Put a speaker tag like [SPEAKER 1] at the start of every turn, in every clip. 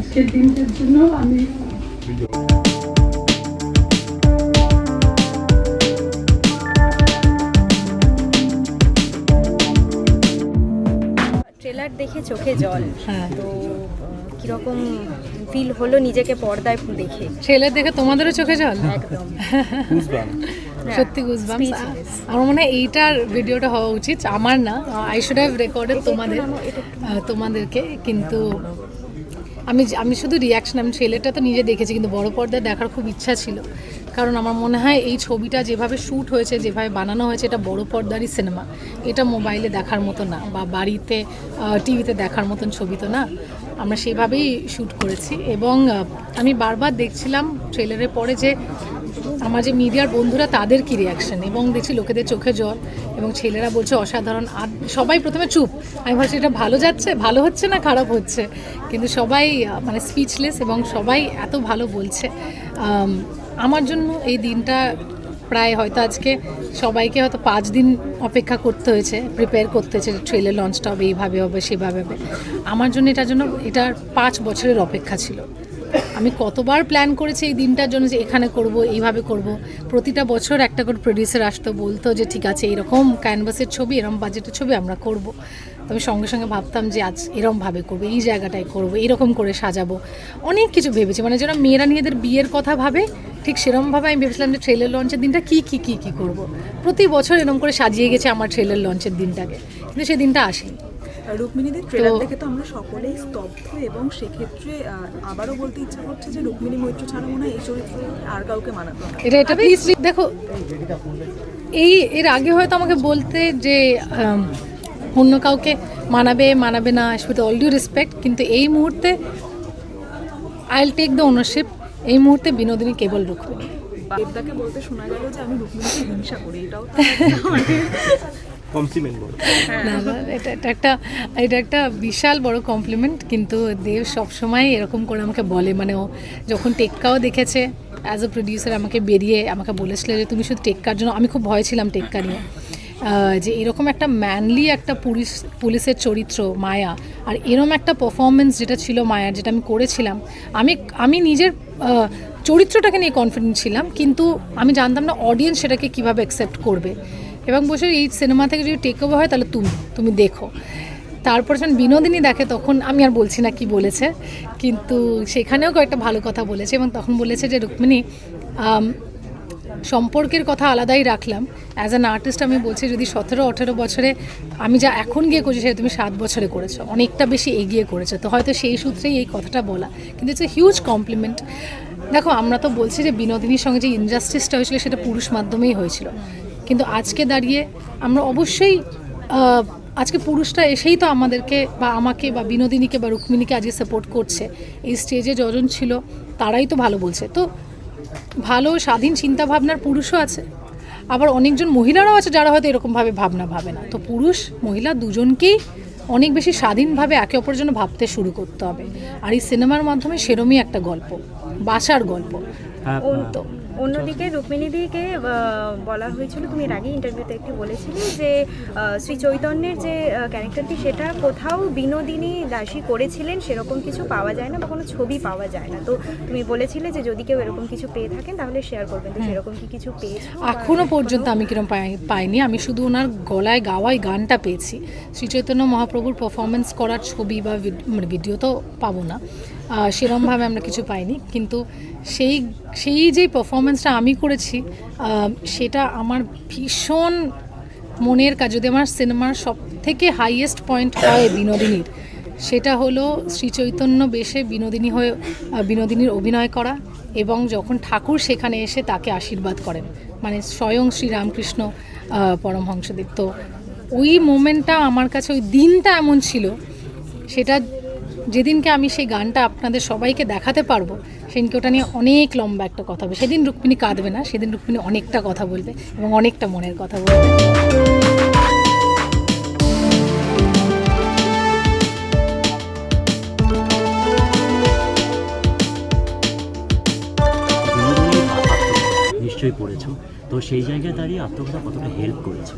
[SPEAKER 1] আজকের দিনটার জন্য আমি
[SPEAKER 2] ট্রেলার দেখে চোখে জল।
[SPEAKER 3] হ্যাঁ।
[SPEAKER 2] তো কীরকম ফিল হলো নিজেকে পর্দায় দেখে?
[SPEAKER 3] ট্রেলার দেখে তোমাদেরও চোখে জল?
[SPEAKER 2] একদম।
[SPEAKER 3] সত্যি গুজবাম আমার মনে হয় এইটার ভিডিওটা হওয়া উচিত। আমার না আই শুড হ্যাভ রেকর্ডেড তোমাদের তোমাদেরকে। কিন্তু আমি আমি শুধু রিয়াকশন আমি ট্রেলারটা তো নিজে দেখেছি, কিন্তু বড় পর্দায় দেখার খুব ইচ্ছা ছিল। কারণ আমার মনে হয় এই ছবিটা যেভাবে শ্যুট হয়েছে, যেভাবে বানানো হয়েছে, এটা বড় পর্দারই সিনেমা এটা মোবাইলে দেখার মতো না, বা বাড়িতে টিভিতে দেখার মতন ছবি তো না। আমরা সেভাবেই শ্যুট করেছি এবং আমি বারবার দেখছিলাম ট্রেলারের পরে যে আমার যে মিডিয়ার বন্ধুরা তাদের কি রিয়াকশন এবং দেখছি লোকেদের চোখে জল, এবং ছেলেরা বলছে অসাধারণ। আর সবাই প্রথমে চুপ। আমি ভাবছি, এটা ভালো যাচ্ছে? ভালো হচ্ছে না খারাপ হচ্ছে? কিন্তু সবাই মানে স্পিচলেস এবং সবাই এত ভালো বলছে। আমার জন্য এই দিনটা প্রায় হয়তো আজকে সবাইকে হয়তো পাঁচ দিন অপেক্ষা করতে হয়েছে প্রিপেয়ার করতে হয়েছে ট্রেলার লঞ্চটা হবে, এইভাবে হবে, সেভাবে হবে। আমার জন্য এটার জন্য, এটার পাঁচ বছরের অপেক্ষা ছিল। আমি কতবার প্ল্যান করেছি এই দিনটার জন্য যে এখানে করব, এইভাবে করব। প্রতিটা বছর একটা করে প্রডিউসার আসতো, বলতো যে, ঠিক আছে, এরকম ক্যানভাসের ছবি এরকম বাজেটের ছবি আমরা করব। তবে সঙ্গে সঙ্গে ভাবতাম যে, আজ এরমভাবে করব, এই জায়গাটায় করব, এরকম করে সাজাবো। অনেক কিছু ভেবেছি। মানে যারা মেয়েরা নিজেদের বিয়ের কথা ভাবে, ঠিক সেরকমভাবে আমি ভেবেছিলাম যে ট্রেলার লঞ্চের দিনটা কী কী কী কী করব। প্রতি বছর এরকম করে সাজিয়ে গেছে আমার ট্রেলার লঞ্চের দিনটাকে। কিন্তু সেই দিনটা আসেনি।
[SPEAKER 4] রুক্মিণীদের ট্রেলার দেখে তো আমরা সকলেই স্তব্ধ এবং সেক্ষেত্রে আবারও বলতে ইচ্ছা করছে যে রুক্মিণী মৈত্র ছাড়া মনে হয় এই চরিত্রে আর কাউকে মানাতো না।
[SPEAKER 3] এটা এটা প্লিজ দেখো এই এর আগে হয়তো আমাকে বলতে যে অন্য কাউকে মানাবে মানাবে না উইথ অল ডিউ রেসপেক্ট কিন্তু এই মুহূর্তে I will take the ownership এই মুহূর্তে বিনোদিনী কেবল রুক্মিণী।
[SPEAKER 4] দেবদাকে বলতে শোনা গেল যে আমি রুক্মিণীকে হিংসা করি এটাও তো
[SPEAKER 5] কমপ্লিমেন্ট বলো।
[SPEAKER 3] না না এটা এটা একটা এটা একটা বিশাল বড় কমপ্লিমেন্ট কিন্তু দেব সবসময় এরকম করে আমাকে বলে। মানে ও যখন টেক্কাও দেখেছে অ্যাজ এ প্রডিউসার আমাকে বেরিয়ে আমাকে বলেছিল যে তুমি শুধু টেক্কার জন্য আমি খুব ভয় ছিলাম টেক্কা নিয়ে। যে এরকম একটা ম্যানলি একটা পুলিশ পুলিশের চরিত্র মায়া আর এরম একটা পারফরমেন্স যেটা ছিল মায়ার যেটা আমি করেছিলাম আমি আমি নিজের চরিত্রটাকে নিয়ে কনফিডেন্ট ছিলাম কিন্তু আমি জানতাম না অডিয়েন্স সেটাকে কীভাবে অ্যাকসেপ্ট করবে। এবং বসে এই সিনেমা থেকে যদি টেক ওভার হয়, তাহলে তুমি তুমি দেখো। তারপর যখন বিনোদিনী দেখে, তখন আমি আর বলছি না কি বলেছে, কিন্তু সেখানেও কয়েকটা ভালো কথা বলেছে এবং তখন বলেছে যে, রুক্মিণী সম্পর্কের কথা আলাদাই রাখলাম। অ্যাজ অ্যান আর্টিস্ট আমি বলছি, যদি সতেরো, আঠেরো বছরে আমি যা এখন গিয়ে করছি, সেটা তুমি সাত বছরে করেছ। অনেকটা বেশি এগিয়ে করেছ। তো হয়তো সেই সূত্রেই এই কথাটা বলা। কিন্তু ইটস এ হিউজ কমপ্লিমেন্ট দেখো, আমরা তো বলছি যে, বিনোদিনীর সঙ্গে যে ইনজাস্টিসটা হয়েছিল, সেটা পুরুষ মাধ্যমেই হয়েছিল। কিন্তু আজকে দাঁড়িয়ে আমরা অবশ্যই আজকে পুরুষরা এসেই তো আমাদেরকে বা আমাকে বা বিনোদিনীকে বা রুক্মিণীকে আজকে সাপোর্ট করছে। এই স্টেজে যজন ছিল তারাই তো ভালো বলছে। তো ভালো স্বাধীন চিন্তা ভাবনার পুরুষও আছে। আবার অনেকজন মহিলারাও আছে যারা হয়তো এরকমভাবে ভাবনা ভাবে না। তো পুরুষ মহিলা দুজনকেই অনেক বেশি স্বাধীনভাবে একে অপরের জন্য ভাবতে শুরু করতে হবে। আর এই সিনেমার মাধ্যমে সেরমই একটা গল্প বাসার গল্প।
[SPEAKER 5] হ্যাঁ,
[SPEAKER 3] তো।
[SPEAKER 2] অন্যদিকে রুক্মিণীদিকে বলা হয়েছিল তুমি এর আগে ইন্টারভিউতে একটি বলেছিলে যে শ্রী চৈতন্যের যে ক্যারেক্টারটি সেটা কোথাও বিনোদিনী দাসী করেছিলেন সেরকম কিছু পাওয়া যায় না বা কোনো ছবি পাওয়া যায় না। তো তুমি বলেছিলে যে যদি কেউ এরকম কিছু পেয়ে থাকেন তাহলে শেয়ার করবেন। তো সেরকম কি কিছু পেয়েছ? বা
[SPEAKER 3] এখনও পর্যন্ত আমি কিরম পাইনি। আমি শুধু ওনার গলায় গাওয়াই গানটা পেয়েছি। শ্রী চৈতন্য মহাপ্রভুর পারফরমেন্স করার ছবি বা মানে ভিডিও তো পাবো না। সেরমভাবে আমরা কিছু পাইনি। কিন্তু সেই সেই যে পারফরমেন্সটা আমি করেছি সেটা আমার ভীষণ মনের কাজ। যদি আমার সিনেমার সব থেকে হাইয়েস্ট পয়েন্ট হয় বিনোদিনীর, সেটা হলো শ্রী চৈতন্য বেশে বিনোদিনী হয়ে বিনোদিনীর অভিনয় করা এবং যখন ঠাকুর সেখানে এসে তাকে আশীর্বাদ করেন মানে স্বয়ং শ্রী রামকৃষ্ণ পরমহংসদেব। তো ওই মোমেন্টটা আমার কাছে, ওই দিনটা এমন ছিল, সেটা যেদিনকে আমি সেই গানটা আপনাদের সবাইকে দেখাতে পারব, সেদিনকে ওটা নিয়ে অনেক লম্বা একটা কথা হবে। সেদিন রুক্মিণী কাঁদবে না, সেদিন রুক্মিণী অনেকটা কথা বলবে এবং অনেকটা মনের কথা বলবে।
[SPEAKER 5] নিশ্চয়ই পড়েছো তো সেই জায়গায় দাঁড়িয়ে আত্মকথা কতটা হেল্প করেছে?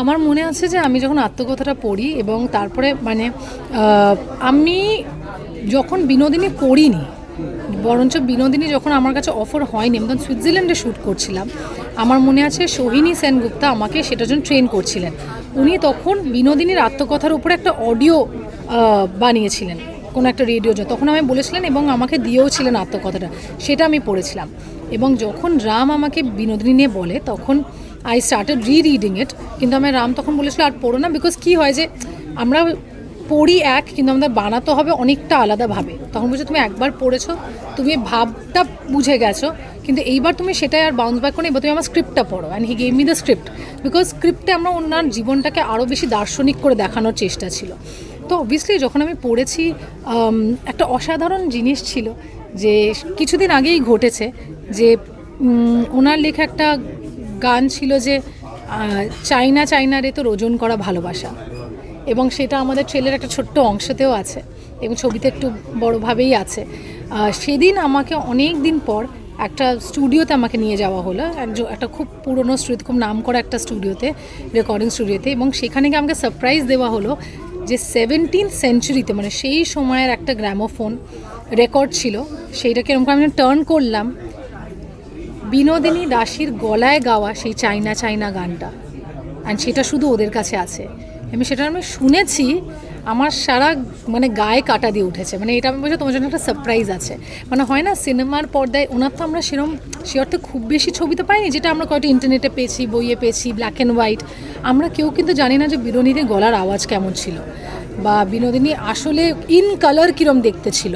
[SPEAKER 3] আমার মনে আছে যে আমি যখন আত্মকথাটা পড়ি এবং তারপরে মানে আমি যখন বিনোদিনী করিনি বরঞ্চ বিনোদিনী যখন আমার কাছে অফার হয়নি, আমি তখন সুইজারল্যান্ডে শ্যুট করছিলাম, আমার মনে আছে সোহিনী সেনগুপ্তা আমাকে সেটার জন্য ট্রেন করছিলেন। উনি তখন বিনোদিনীর আত্মকথার উপরে একটা অডিও বানিয়েছিলেন, কোনো একটা রেডিও তখন আমি বলেছিলেন এবং আমাকে দিয়েও ছিলেন আত্মকথাটা। সেটা আমি পড়েছিলাম। এবং যখন রাম আমাকে বিনোদিনী নিয়ে বলে, তখন I started re reading it কিন্তু আমার রাম তখন বলেছিল, আর পড়ো না বিকজ কী হয় যে, আমরা পড়ি এক, কিন্তু আমাদের বানাতে হবে অনেকটা আলাদাভাবে তখন বলছো, তুমি একবার পড়েছো, তুমি ভাবটা বুঝে গেছো, কিন্তু এইবার তুমি সেটাই আর বাউন্স ব্যাক করে এবার তুমি আমার স্ক্রিপ্টটা পড়ো। And he gave me the script because স্ক্রিপ্টে আমরা ওনার জীবনটাকে আরও বেশি দার্শনিক করে দেখানোর চেষ্টা ছিল। তো অবভিয়াসলি যখন আমি পড়েছি একটা অসাধারণ জিনিস ছিল যে, কিছুদিন আগেই ঘটেছে যে ওনার লেখা একটা গান ছিল যে চাইনা চাইনা রে তোর ওজন করা ভালোবাসা। এবং সেটা আমাদের ট্রেলের একটা ছোট্ট অংশতেও আছে এবং ছবিতে একটু বড়োভাবেই আছে। সেদিন আমাকে অনেক দিন পর একটা স্টুডিওতে আমাকে নিয়ে যাওয়া হলো। একজন একটা খুব পুরনো স্টুডিও খুব নাম করা একটা স্টুডিওতে রেকর্ডিং স্টুডিওতে। এবং সেখানে গিয়ে আমাকে সারপ্রাইজ দেওয়া হলো যে সেভেন্টিন সেঞ্চুরিতে মানে সেই সময়ের একটা গ্র্যামোফোন রেকর্ড ছিল। সেইটাকে এরকম আমি টার্ন করলাম। বিনোদিনী দাসীর গলায় গাওয়া সেই চাইনা চাইনা গানটা। অ্যান্ড সেটা শুধু ওদের কাছে আছে। আমি সেটা আমি শুনেছি, আমার সারা মানে গায়ে কাটা দিয়ে উঠেছে। মানে এটা আমি বলছি, তোমার জন্য একটা সারপ্রাইজ আছে। মানে হয় না, সিনেমার পর্দায় ওনার তো আমরা সেরকম সে অর্থে খুব বেশি ছবি তো পাইনি, যেটা আমরা কয়টা ইন্টারনেটে পেয়েছি, বইয়ে পেয়েছি ব্ল্যাক অ্যান্ড হোয়াইট আমরা কেউ কিন্তু জানি না যে বিনোদিনীর গলার আওয়াজ কেমন ছিল। বা বিনোদিনী আসলে ইন কালার কীরম দেখতে ছিল।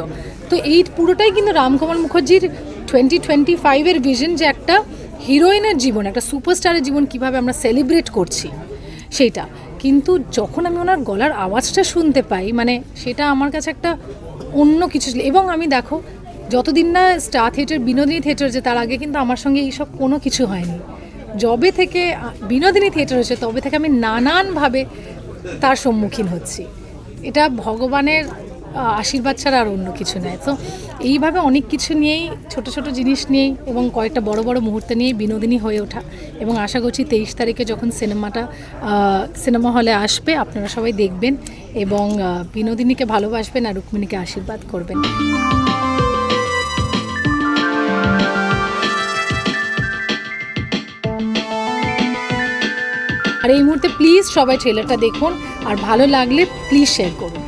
[SPEAKER 3] তো এই পুরোটাই কিন্তু রামকুমার মুখার্জির টোয়েন্টি টোয়েন্টি ফাইভের ভিশন যে একটা হিরোইনের জীবন, একটা সুপারস্টারের জীবন কীভাবে আমরা সেলিব্রেট করছি সেইটা কিন্তু যখন আমি ওনার গলার আওয়াজটা শুনতে পাই মানে সেটা আমার কাছে একটা অন্য কিছু ছিল। এবং আমি দেখো, যতদিন না স্টার থিয়েটার বিনোদিনী থিয়েটার যে তার আগে কিন্তু আমার সঙ্গে এইসব কোনো কিছু হয়নি। যবে থেকে, বিনোদিনী থিয়েটার হয়েছে, তবে থেকে আমি নানানভাবে তার সম্মুখীন হচ্ছি। এটা ভগবানের আশীর্বাদ ছাড়া আর অন্য কিছু নেয় তো এইভাবে অনেক কিছু নিয়েই, ছোট ছোট জিনিস নিয়েই এবং কয়েকটা বড় বড় মুহূর্তে নিয়েই বিনোদিনী হয়ে ওঠা। এবং আশা করছি তেইশ তারিখে যখন সিনেমাটা সিনেমা হলে আসবে, আপনারা সবাই দেখবেন এবং বিনোদিনীকে ভালোবাসবেন আর রুক্মিণীকে আশীর্বাদ করবেন। আর এই মুহূর্তে প্লিজ সবাই ট্রেলারটা দেখুন, আর ভালো লাগলে প্লিজ শেয়ার করুন।